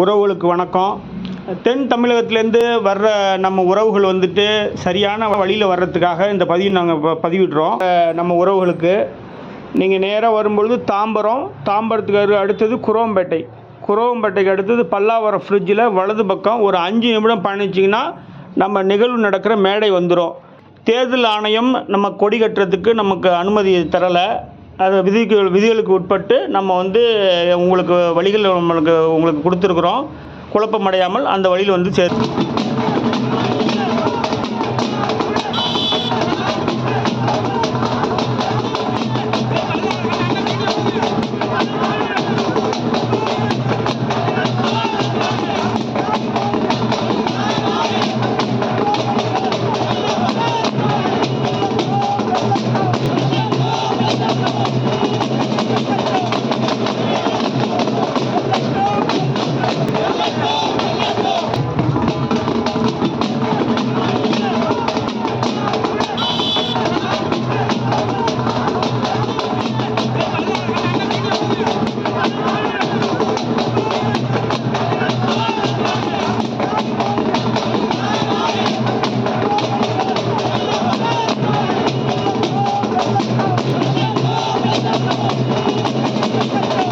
உறவுகளுக்கு வணக்கம். தென் தமிழகத்திலேருந்து வர்ற நம்ம உறவுகள் வந்துட்டு சரியான வழியில் வர்றதுக்காக இந்த பதிவு நாங்கள் பதிவிடுறோம். நம்ம உறவுகளுக்கு நீங்கள் நேராக வரும்பொழுது தாம்பரம் தாம்பரத்துக்கு அடுத்தது குரோம்பேட்டை. குரோம்பேட்டைக்கு அடுத்தது பல்லாவரம் ஃப்ரிட்ஜில் வலது பக்கம் ஒரு அஞ்சு நிமிடம் பயணிச்சிங்கன்னா நம்ம நிகழ்வு நடக்கிற மேடை வந்துடும் தேர்தல் ஆணையம் நம்ம கொடி கட்டுறதுக்கு நமக்கு அனுமதி தரலை. அது விதிக்கு விதிகளுக்கு உட்பட்டு நம்ம வந்து உங்களுக்கு வழிகள் நம்மளுக்கு உங்களுக்கு கொடுத்துருக்குறோம். குழப்பமடையாமல் அந்த வழியில் வந்து சேர் よかったよ!